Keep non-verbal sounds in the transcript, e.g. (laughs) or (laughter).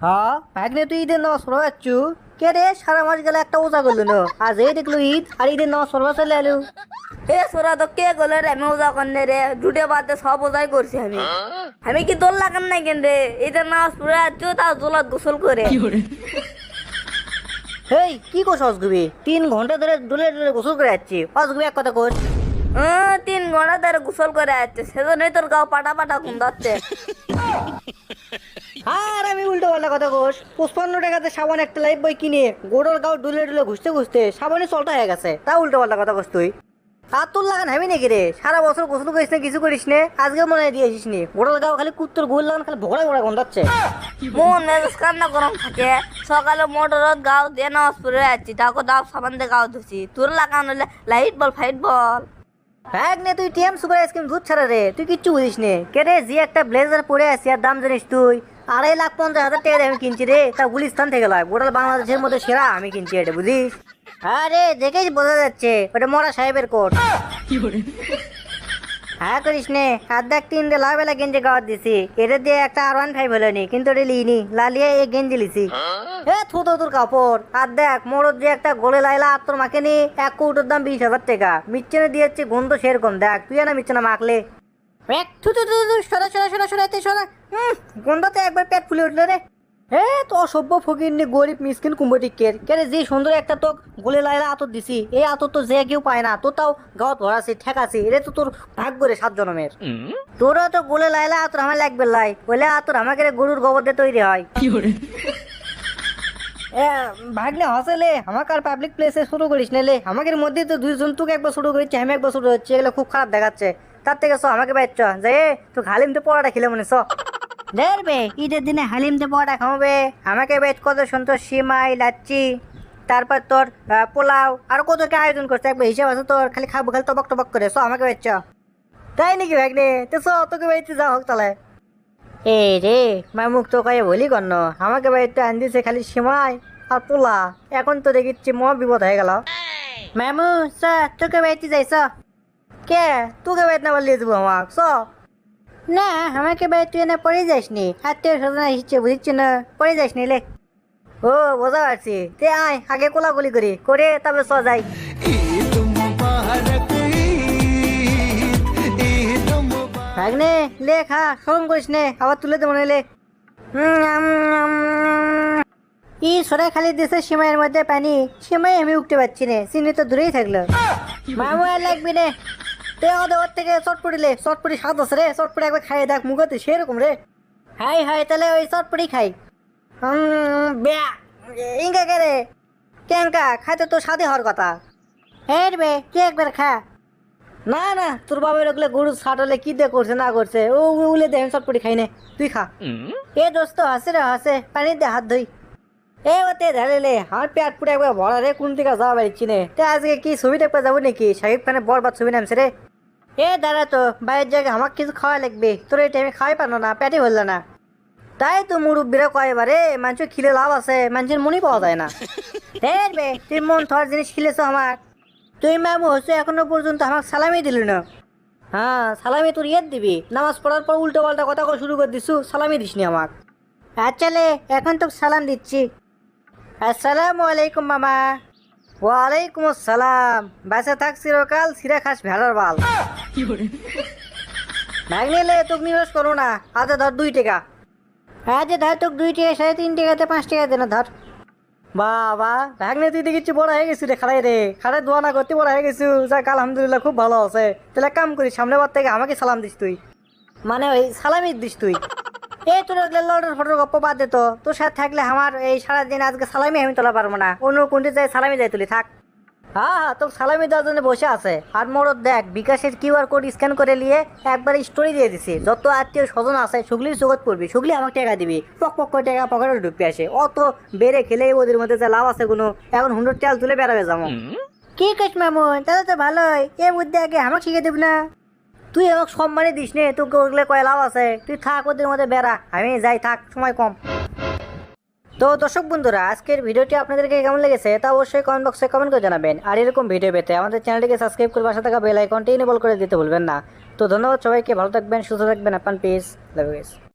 হ্যাঁ? ভাগ্নে তুই ঈদের নামাজ পড়া যাচ্ছু কে রে? সারা মাস গেলে একটা ওজা করল না। আজ এই দেখল ঈদ আর ঈদের নামাজ পড়বা চলে এলো। এ সোরা তো কে গলে রে? আমি ওজা করনে রে। দুটে বাদে সব ওজাই করছি আমি। আমি কি দোল লাগান নাই কেন রে? ঈদের নামাজ পড়ে আছো তাও দোলাত গোসল করে। হেই কি কোস অসগুবি তিন ঘণ্টা ধরে ডুলে ডুলে গোসল করে যাচ্ছি। অসগুবি এক কথা কোস হ্যাঁ, ঘণ্টা গোসল করে আছে সেজন্যই তোর গাও পাটা পাটা আর আমি উল্টো পাল্টা কথা পঁচপান্ন টাকাতে সাবান একটা লাইফ বই কিনে গোড়র গাও ডুলে ডুলে ঘুষতে ঘুষতে সাবানে চলটা হয়ে গেছে। তা উল্টো পাল্টা কথা কোস তুই। আর তোর লাগান নাকি রে? সারা বছর গোসল করিস না কিছু করিস নে আজকে মনে হয় দিয়েছিস নি। গোড়র গাও খালি কুত্তর গোল লাগান খালি ভোগড়া ভোগড়া গন্ধাচ্ছে মন মেজাজ কান্না গরম থাকে। সকালে মোটরত গাও দিয়ে নামাজ পড়ে যাচ্ছি তাকে দাও সাবান দিয়ে গাও ধুছি। তোর লাগান হলে লাইট বল ফাইট বল হ্যাঁ নে, তুই টিএম সুপার আইসক্রিম দুধ ছাড়া রে। তুই কিচ্ছু বুঝিস নে। কে রে যে একটা ব্লেজার পরে আছি আর দাম জানিস তুই? আড়াই লাখ পঞ্চাশ হাজার টাকা আমি কিনছি রে। তা গুলিস্তান থেকে লয়। গোটাল বাংলাদেশের মধ্যে সেরা, আমি কিনছি এটা, বুঝিস? আরে দেখেই বোঝা যাচ্ছে। ওটা মরা সাহেবের কোট। হ্যাঁ করিস নে আর দেখ তিনটে লাভ বেলা গেঞ্জি গাওয়ার দিছি। এটা দিয়ে একটা আর ওয়ান ফাইভ হলো নি কিন্তু এটা লিনি লালিয়ে এই গেঞ্জি লিছি। এ থুতো তোর কাপড় আর দেখ মোড়র যে একটা গোলে লাইলা আর তোর মাকে নি এক কৌটোর দাম বিশ হাজার টাকা। মিচ্ছেনে দিয়েছে গন্ধ সেরকম দেখ তুই না মিচ্ছেনা মাখলে। এক থু থু থু থু সরা সরা সরা সরা তে সরা। হুম গন্ধতে একবার পেট ফুলে উঠল রে। হে তো অসভ্য ফকির নি গরিব মিসকিন কুম্ভটিকের কেরে যে সুন্দর একটা তো গোলে লাইলা আতর দিছি এই আতর তো যে কেউ পায় না তো তাও গাঁত ভরাছি ঠেকাছি এটা তো তোর ভাগ্য রে সাত জনমের। তো গোলে লাইলা আতর আমার লাগবে লাই বলে আতর আমাকে গরুর গোবর দিয়ে তৈরি হয়। এ, ভাগ্নে হসেলে আমাকে আর পাবলিক প্লেসে শুরু করিস নেলে আমাদের মধ্যে তো দুইজন তোকে একবার শুরু করেছে আমি একবার শুরু হচ্ছে এগুলো খুব খারাপ দেখাচ্ছে। তার থেকে চ আমাকে বাইর চ যে তো হালিম তো পড়াটা খেলে মনে চ। দেখবে ঈদের দিনে হালিম তো পড়াটা খাওয়াবে, আমাকে বেচ কত সুন্দর সিমাই, লাচ্ছি, তারপর তোর পোলাও, আর কত কি আয়োজন করছে, একবার হিসাব আছে তোর, খালি খাব, খালি টবক টবক করে, চ, আমাকে বেচ চ। তাই নাকি ভাগ্নে? তো চ, তোকে বেচতে যা হোক তাহলে। এ রে, মামুক তো কয়ে বলি কন্ন আমাকে বাড়িতে আন দিছে খালি সিমাই আর পোলা এখন তো দেখিচ্ছি মহা বিপদ হয়ে গেল। মামু, চ, তোকে বাড়িতে যাইছ কে? তোকে বাড়িতে না বলিয়ে দেবো আমাক চ। না, আমাকে বাড়িতে তুই না পড়ে যাস নি আত্মীয় স্বজন এসেছে বুঝছি না? পড়ে যাস নি লে। ও বোঝা পারছি। তে আয়, আগে কোলাগুলি করি। করে তবে মুবারক ভাগ্নে, লে, খা সরম করিস নে। আবার তুলে দেবো লে ই সরে খালি দিছে সিমাইয়ের মধ্যে পানি। সিমাই আমি উঠতে পারছি না। চিনি তো দূরেই থাকল। মামু আর লাগবি রে তে ওদের থেকে চটপটি লে চটপটি স্বাদ আছে রে চটপটি একবার খাইয়ে দেখ মুখতে সেরকম রে। হাই হাই তাহলে ওই চটপটি খাই। ব্যা ইঙ্গা কে রে? কেনকা খাইতে তো স্বাদে হওয়ার কথা। হ্যাঁ রে তুই একবার খা। না না তোর বাবার ওগুলো গরু ছাটলে কি দিয়ে করছে না করছে ও উলে দেখেন চটপটি খাই নে তুই খা। এ দোস্ত হাসে রে হাসে পানি দে হাত ধুই। এ ওতে ধরে লে আমার পেট পুরো একবার ভরা রে কোন দিকে যাওয়া পারছি নে তে আজকে কি ছবি দেখতে যাব নাকি? শাহিব খানের বরবাদ ছবি নামছে রে। এ দাঁড়া তো বাইরের জায়গায় আমাকে কিছু খাওয়া লাগবে। তোর এই টাইমে খাওয়াই পারল না পেটে ভরলো না। তাই তো মুরব্বীরা কয় এবারে মানুষ খিলে লাভ আছে মানুষের মনই পাওয়া যায় না। (laughs) দেখবে তুই মন থর জিনিস খিলেছো আমার। তুই ম্যামু হচ্ছে এখনও পর্যন্ত আমাকে সালামি দিলি না। হ্যাঁ সালামি তোর ইয়ে দিবি। নামাজ পড়ার পর উল্টো পাল্টা কথা শুরু করে দিছু সালামি দিসনি আমাক। আচ্ছা লে এখন তো সালাম দিচ্ছি। আসসালামু আলাইকুম মামা। ওয়ালাইকুম আসসালাম। বাসে থাক চিরকাল সিরা খাস ভেড়ার বাল। ভাগলে লে তোকে নিবেশ করো না। আজ ধর দুই টাকা। আজ ধর তোকে দুই টাকা, সাড়ে তিন টাকাতে পাঁচ টাকা দে না ধর। বাবা ভাগ্নে তুই দেখিচ্ছি বড় হয়ে গেছি রে খাড়াই রে। খাড়াই দোয়া না করতে বড় হয়ে গেছি যাক, আলহামদুলিল্লাহ খুব ভালো আছে। তাহলে কাম করি সামনে বার থেকে আমাকে সালাম দিস তুই। মানে ওই সালামি দিস তুই। এই তোর লড়ের ফটোর গপ্প বাদ দে তো। তোর সাথে থাকলে আমার এই সারাদিন আজকে সালামি আমি তোলা পারব না। অন্য কোনটি যাই সালামি যাই তুলি, থাক। হ্যাঁ হ্যাঁ তোর সালামি দেওয়ার বসে আছে। আর মোর দেখ বিকাশের কিউআর কোড স্ক্যান করে নিয়ে একবার স্টোরি দিয়ে দিছি। যত আত্মীয় স্বজন আছে সুগলির জগৎ পড়বি। সুগলি আমাকে টাকা দিবি। পক পক করে টাকা পকেটে ঢুকতে আসে। অত বেড়ে খেলে ওদের মধ্যে যে লাভ আছে কোনো এখন হুন্ডর চাল তুলে বেড়াবে যাব। কি কাজ মামুন? তাহলে তো ভালোই। এর মধ্যে আগে আমাকে শিখে দেব না? তুই আমাকে সম্মানই দিস নে তোকে ওগুলো কয় লাভ আছে। তুই থাক ওদের মধ্যে বেড়া। আমি যাই থাক সময় কম। তো দর্শক বন্ধুরা, আজকের ভিডিওটি আপনাদেরকে কেমন লেগেছে তা অবশ্যই কমেন্ট বক্সে কমেন্ট করে জানাবেন। আর এরকম ভিডিও পেতে আমাদের চ্যানেলটিকে সাবস্ক্রাইব করে পাশে থাকা বেল আইকনটি করে দিতে ভুলবেন না। তো ধন্যবাদ সবাইকে, ভালো থাকবেন, সুস্থ থাকবেন আপনার পিস লাভ